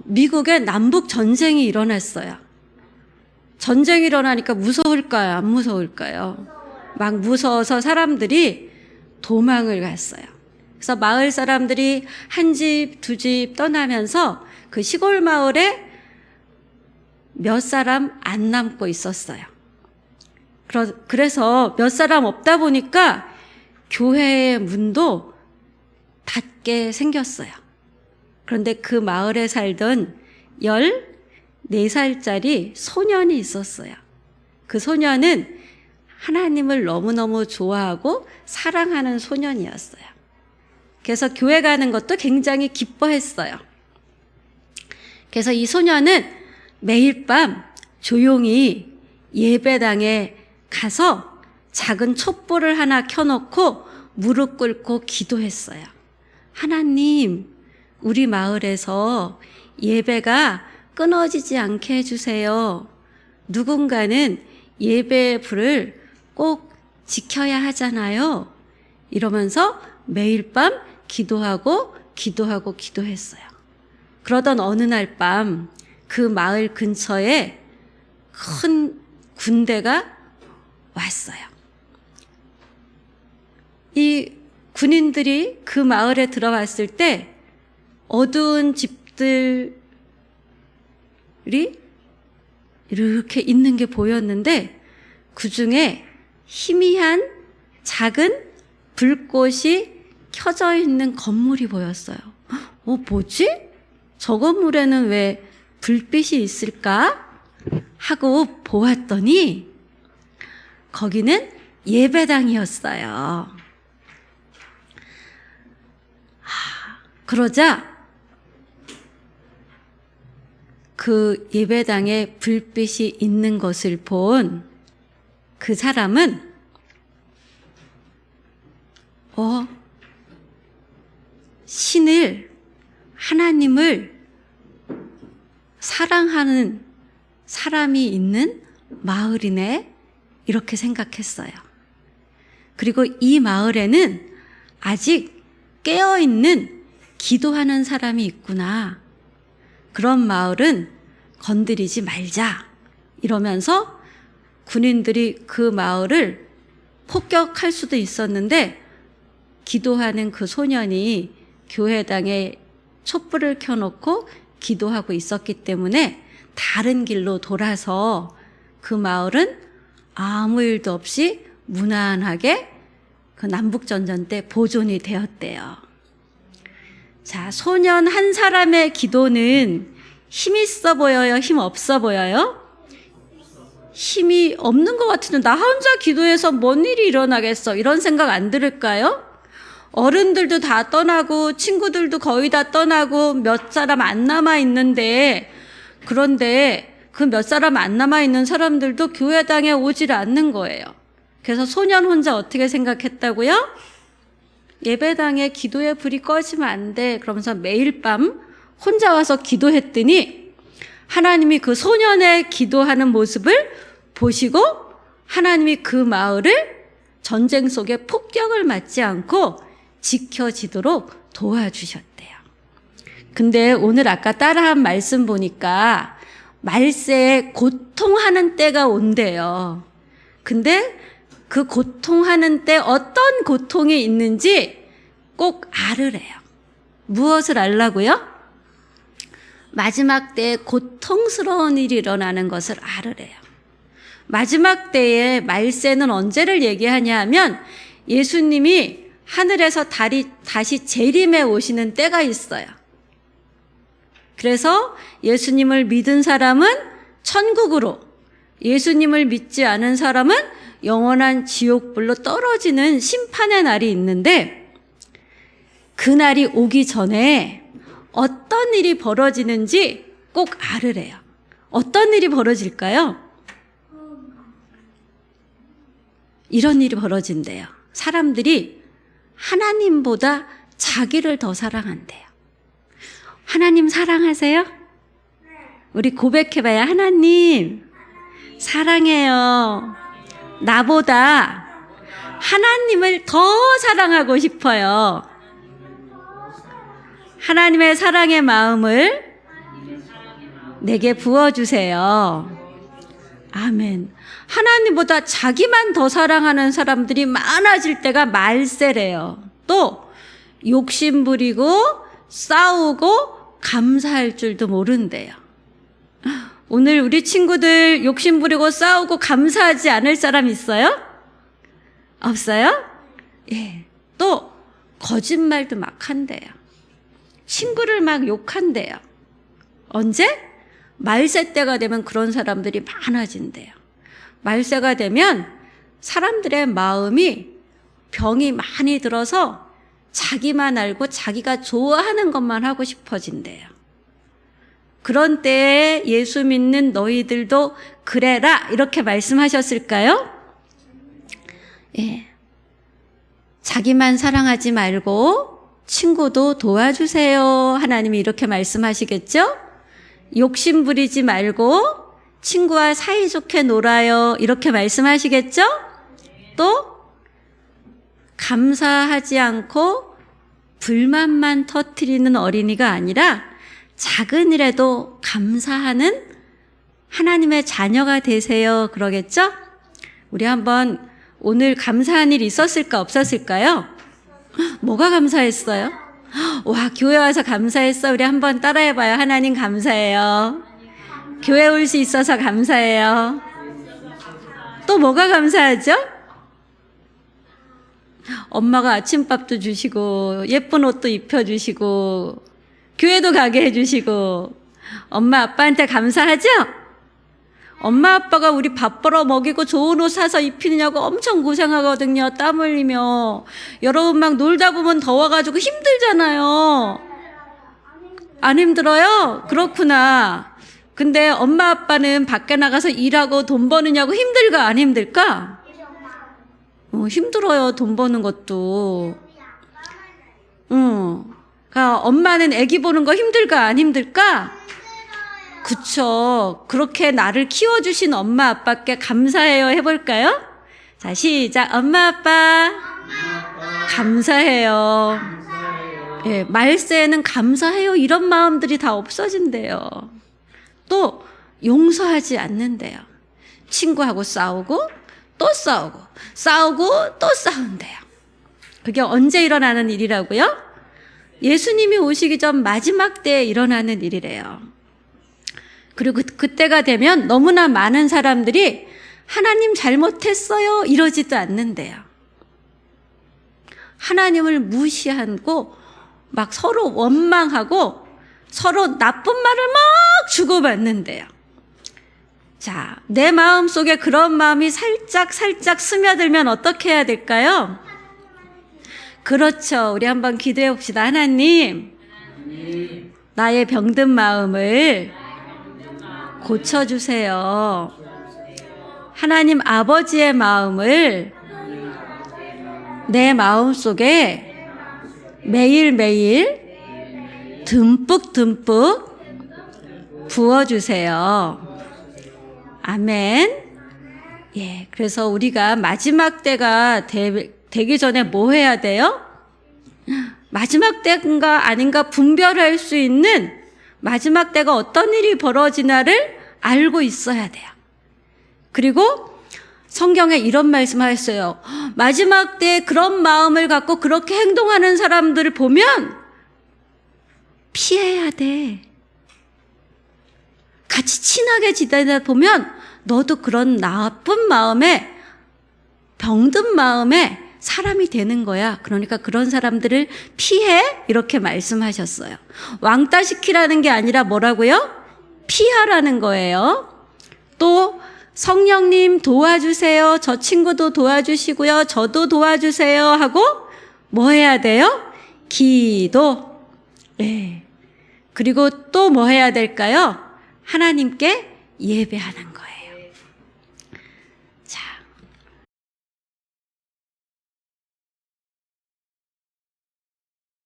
어, 미국에 남북 전쟁이 일어났어요. 전쟁이 일어나니까 무서울까요? 안 무서울까요? 막 무서워서 사람들이 도망을 갔어요. 그래서 마을 사람들이 한 집, 두 집 떠나면서 그 시골 마을에 몇 사람 안 남고 있었어요. 그래서 몇 사람 없다 보니까 교회의 문도 닫게 생겼어요. 그런데 그 마을에 살던 14살짜리 소년이 있었어요. 그 소년은 하나님을 너무너무 좋아하고 사랑하는 소년이었어요. 그래서 교회 가는 것도 굉장히 기뻐했어요. 그래서 이 소년은 매일 밤 조용히 예배당에 가서 작은 촛불을 하나 켜놓고 무릎 꿇고 기도했어요. 하나님, 우리 마을에서 예배가 끊어지지 않게 해주세요. 누군가는 예배의 불을 꼭 지켜야 하잖아요. 이러면서 매일 밤 기도하고 기도하고 기도했어요. 그러던 어느 날 밤 그 마을 근처에 큰 군대가 왔어요. 이 군인들이 그 마을에 들어왔을 때 어두운 집들이 이렇게 있는 게 보였는데 그 중에 희미한 작은 불꽃이 켜져 있는 건물이 보였어요. 어, 뭐지? 저 건물에는 왜 불빛이 있을까? 하고 보았더니 거기는 예배당이었어요. 하, 그러자 그 예배당에 불빛이 있는 것을 본 그 사람은 어 신을 하나님을 사랑하는 사람이 있는 마을이네 이렇게 생각했어요. 그리고 이 마을에는 아직 깨어 있는 기도하는 사람이 있구나. 그런 마을은 건드리지 말자. 이러면서 군인들이 그 마을을 폭격할 수도 있었는데 기도하는 그 소년이 교회당에 촛불을 켜놓고 기도하고 있었기 때문에 다른 길로 돌아서 그 마을은 아무 일도 없이 무난하게 그 남북전전 때 보존이 되었대요. 자, 소년 한 사람의 기도는 힘 있어 보여요? 힘 없어 보여요? 힘이 없는 것 같은데 나 혼자 기도해서 뭔 일이 일어나겠어? 이런 생각 안 들을까요? 어른들도 다 떠나고 친구들도 거의 다 떠나고 몇 사람 안 남아 있는데 그런데 그 몇 사람 안 남아 있는 사람들도 교회당에 오질 않는 거예요. 그래서 소년 혼자 어떻게 생각했다고요? 예배당에 기도의 불이 꺼지면 안 돼. 그러면서 매일 밤 혼자 와서 기도했더니 하나님이 그 소년의 기도하는 모습을 보시고 하나님이 그 마을을 전쟁 속에 폭격을 맞지 않고 지켜지도록 도와주셨대요. 근데 오늘 아까 따라한 말씀 보니까 말세에 고통하는 때가 온대요. 근데 그 고통하는 때 어떤 고통이 있는지 꼭 알으래요. 무엇을 알라고요? 마지막 때에 고통스러운 일이 일어나는 것을 알으래요. 마지막 때에 말세는 언제를 얘기하냐 하면 예수님이 하늘에서 다리, 다시 재림해 오시는 때가 있어요. 그래서 예수님을 믿은 사람은 천국으로, 예수님을 믿지 않은 사람은 영원한 지옥불로 떨어지는 심판의 날이 있는데, 그 날이 오기 전에 어떤 일이 벌어지는지 꼭 알으래요. 어떤 일이 벌어질까요? 이런 일이 벌어진대요. 사람들이 하나님보다 자기를 더 사랑한대요. 하나님 사랑하세요? 우리 고백해봐야 하나님 사랑해요. 나보다 하나님을 더 사랑하고 싶어요. 하나님의 사랑의 마음을 내게 부어주세요. 아멘. 하나님보다 자기만 더 사랑하는 사람들이 많아질 때가 말세래요. 또 욕심 부리고 싸우고 감사할 줄도 모른대요. 오늘 우리 친구들 욕심 부리고 싸우고 감사하지 않을 사람 있어요? 없어요? 예. 또 거짓말도 막 한대요. 친구를 막 욕한대요. 언제? 말세 때가 되면 그런 사람들이 많아진대요. 말세가 되면 사람들의 마음이 병이 많이 들어서 자기만 알고 자기가 좋아하는 것만 하고 싶어진대요. 그런 때에 예수 믿는 너희들도 그래라 이렇게 말씀하셨을까요? 예. 자기만 사랑하지 말고 친구도 도와주세요. 하나님이 이렇게 말씀하시겠죠? 욕심 부리지 말고 친구와 사이좋게 놀아요. 이렇게 말씀하시겠죠? 또 감사하지 않고 불만만 터트리는 어린이가 아니라 작은 일에도 감사하는 하나님의 자녀가 되세요. 그러겠죠? 우리 한번 오늘 감사한 일 있었을까 없었을까요? 뭐가 감사했어요? 와, 교회 와서 감사했어. 우리 한번 따라해 봐요. 하나님 감사해요. 교회 올 수 있어서 감사해요. 또 뭐가 감사하죠? 엄마가 아침밥도 주시고, 예쁜 옷도 입혀 주시고, 교회도 가게 해주시고, 엄마 아빠한테 감사하죠? 엄마 아빠가 우리 밥 벌어 먹이고 좋은 옷 사서 입히느냐고 엄청 고생하거든요. 땀 흘리며. 여러분 막 놀다 보면 더워가지고 힘들잖아요. 안 힘들어요? 그렇구나. 근데 엄마 아빠는 밖에 나가서 일하고 돈 버느냐고 힘들까 안 힘들까? 어, 힘들어요. 돈 버는 것도. 응. 그러니까 엄마는 아기 보는 거 힘들까 안 힘들까? 그쵸. 그렇게 나를 키워주신 엄마 아빠께 감사해요 해볼까요? 자, 시작. 엄마 아빠. 감사해요. 예, 말세에는 감사해요. 이런 마음들이 다 없어진대요. 또, 용서하지 않는데요. 친구하고 싸우고, 또 싸우고, 싸우고, 또 싸운대요. 그게 언제 일어나는 일이라고요? 예수님이 오시기 전 마지막 때에 일어나는 일이래요. 그리고 그- 그때가 되면 너무나 많은 사람들이 하나님 잘못했어요 이러지도 않는데요. 하나님을 무시하고 막 서로 원망하고 서로 나쁜 말을 막 주고받는데요. 자, 내 마음 속에 그런 마음이 살짝 살짝 스며들면 어떻게 해야 될까요? 그렇죠. 우리 한번 기도해 봅시다. 하나님, 나의 병든 마음을 고쳐주세요. 하나님 아버지의 마음을 내 마음 속에 매일매일 듬뿍 듬뿍 부어주세요. 아멘. 예, 그래서 우리가 마지막 때가 되, 되기 전에 뭐 해야 돼요? 마지막 때인가 아닌가 분별할 수 있는 마지막 때가 어떤 일이 벌어지나를 알고 있어야 돼요. 그리고 성경에 이런 말씀 하셨어요. 마지막 때 그런 마음을 갖고 그렇게 행동하는 사람들을 보면 피해야 돼. 같이 친하게 지내다 보면 너도 그런 나쁜 마음에 병든 마음에 사람이 되는 거야. 그러니까 그런 사람들을 피해 이렇게 말씀하셨어요. 왕따 시키라는 게 아니라 뭐라고요? 피하라는 거예요. 또 성령님 도와주세요. 저 친구도 도와주시고요. 저도 도와주세요. 하고 뭐 해야 돼요? 기도. 네. 그리고 또 뭐 해야 될까요? 하나님께 예배하는 거예요.